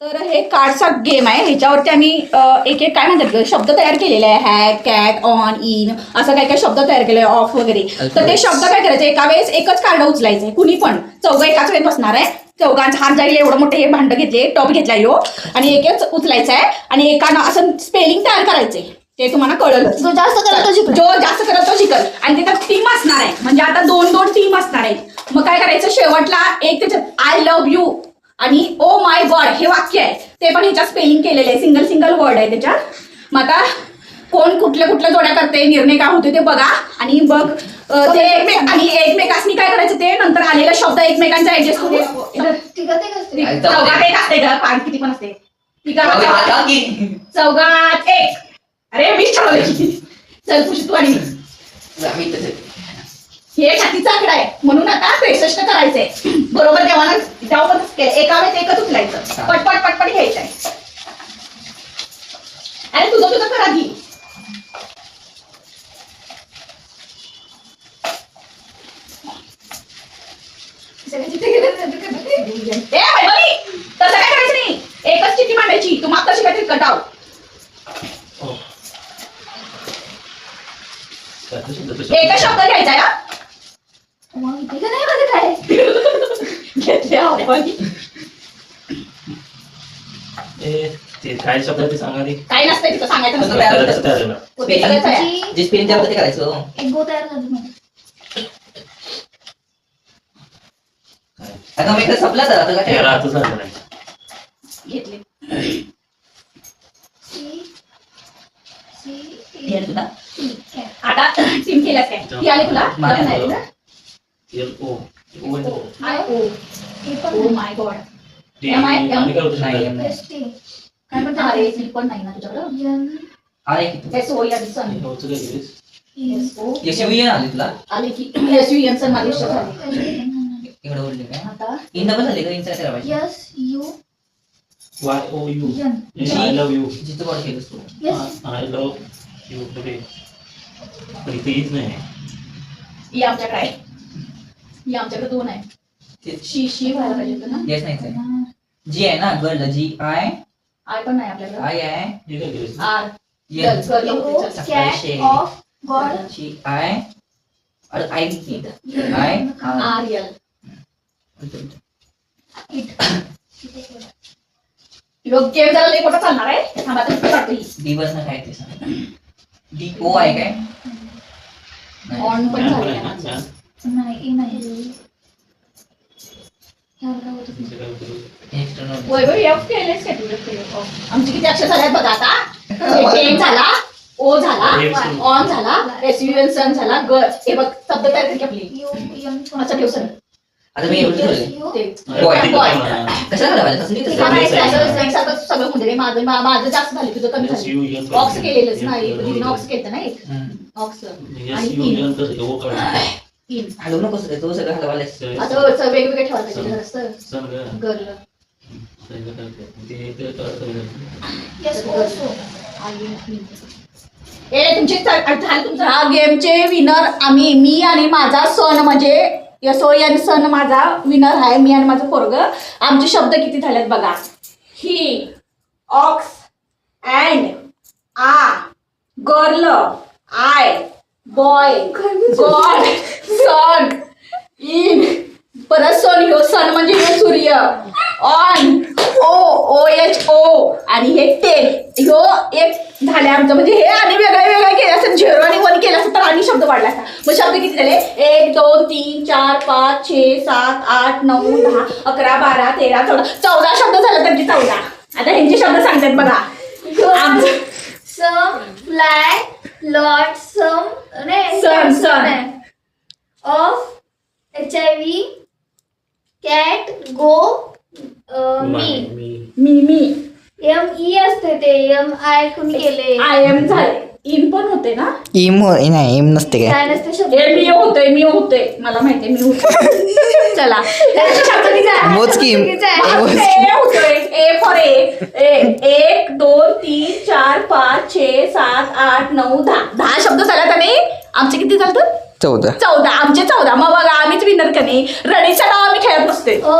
तर हे कार्डचा गेम आहे. ह्याच्यावरती आम्ही एक एक काय म्हणतात शब्द तयार केलेले आहे. हॅक कॅट ऑन इन असं काय काय शब्द तयार केले ऑफ वगैरे. तर ते शब्द काय करायचे? एका वेळेस एकच कार्ड उचलायचे. कुणी पण. चौघं एकाच वेळेस बसणार आहे. चौघांचा हात जाईल एवढं मोठे हे भांड घेतले टॉप घेतला यो. आणि एकच उचलायचं आहे. आणि एकानं असं स्पेलिंग तयार करायचे. ते तुम्हाला कळलं. जो जास्त करेल तो जिंकला. जो जास्त करत तो शिकल आणि तिथं टीम असणार आहे. म्हणजे आता दोन दोन टीम असणार आहेत. मग काय करायचं? शेवटला एक त्याच्यात आय लव्ह यू आणि ओ माय गॉड हे वाक्य आहे. ते पण ह्याच्यात स्पेलिंग केलेलं आहे. सिंगल सिंगल वर्ड आहे त्याच्यात. मग आता कोण कुठल्या कुठल्या जोड्या करते निर्णय काय होते ते बघा. आणि बघ ते एकमेक आणि एकमेकांनी काय करायचं ते? नंतर आलेला शब्द एकमेकांचा ऍडजस्ट होते चौघात एक असते किती पण असते तिघात चौघात. अरे मी ठरवलं चल पुशी तू आणि हे छातीचा आकडा आहे. म्हणून आता त्रेसष्ट करायचंय. बरोबर तेव्हा केलं. एका वेळेस एकच उचलायचं. पटपट पटपट घ्यायचंय अरे तुझं तुझं करा वैभवी, तसं काय करायचं नाही. एकच चिठ्ठी मांडायची. तू मागता कटाव एकच शब्द घ्यायचा आहे, हा. मग इथे का नाही माझं काय ते काय शब्द आहे ते सांगा रे काही नसतं तिथं सांगायचं नसतं तयार. जी. त्यावर ते करायचं? एक गो तयार झाली मग काय? आता मग एकदा संपला तर आता ते काय राहतच झालं नाही. घेतले. सी. सी. आहे तुला. आता टीम केल्यास काय? ती आली तुला? मला तुला नाही आली ना? L O. O. I. O हे पण माय गॉड. होतं नाही, काय पण अरे सी पण नाही ना तुझ्याकडं? तू एस ओ या सन होतं काय केलीस? एस ओ यशवी आली तुला? आले की एस यू माझी झाली इकडे ओढले काय? आता? का? पाहिजे यस. जिथं केलंस तू. ओके. पण इथे नाही. ही आमच्याकडे आहे. ही आमच्याकडे दोन आहे शी शी व्हायला पाहिजे होतं ना? येस नाही जी आहे ना गर्ल जी आय आय पण नाही आपल्याकडे. आय आहे. हे? R. Girl cat of god G I I की आय आर एल गेम जरा लई मोठा चालणार आहे. थांबा तर काढतो ही दिवस ना काय ते डी ओ आहे काय. ऑन पण झाली नाही आमची किती अक्षर झाल्यात बघा आता. एन झाला ओ झाला ऑन झाला एस यू एन सन झाला ग हे बघ शब्द तयार केली आपली? अच्छा ठेव सर. आता मी सगळं जाईल माझं माझं जास्त झालं तुझं कमी झालं. ऑक्स. केलेलंच नाही. ऑक्स केलं ना एक. ऑक्स आणि हलवू तो सगळं हलवायला आता वरचं वेगवेगळे ठेवायला पाहिजे. सण. गर्ल सण ते. यस ओल्सो ए तुमचे च- झालं तुमचं. हा गेमचे विनर आम्ही मी आणि माझा सन म्हणजे यसो एन सन माझा विनर आहे मी आणि माझं पोरग. आमचे शब्द किती झालेत बघा. ही ox and a girl I boy god son in. परत सन ह्यो सन म्हणजे ह्यो सूर्य. On. O O H O. आणि हे टेन. ह्यो एक झाले आमचं. म्हणजे हे आणि वेगळं वेगळं केलं असं झिरो आणि वन केलं असं तर आणि शब्द वाढला असता. मग शब्द किती झाले? एक दोन तीन चार पाच छे सात आठ नऊ दहा अकरा बारा तेरा चौदा. चौदा शब्द झाले त्यांचे चौदा? आता ह्यांचे शब्द सांगतात बघा. आमचं. सम फ्लाय लॉट सम नाही Sun, of H I V cat go me me me. M E असते ते एम आय कुणी केले? आय एम झाले. इन पण होते ना? इम नाही इम नसते काय? काय नसते शब्द. ए मी होतोय मी होतोय. मला माहितीये मी होतोय. चला? मोज की. चुकीचं आहे. हा, फक्त ए होतोय. A for a. ए- एक दोन तीन चार पाच छे सात आठ नऊ दहा. दहा शब्द झाल्यात आणि आमचे किती झालं चौदा. चौदा. आमचे चौदा. मग बघा आम्हीच विनर का नाही रणीचं नाव आम्ही खेळत हो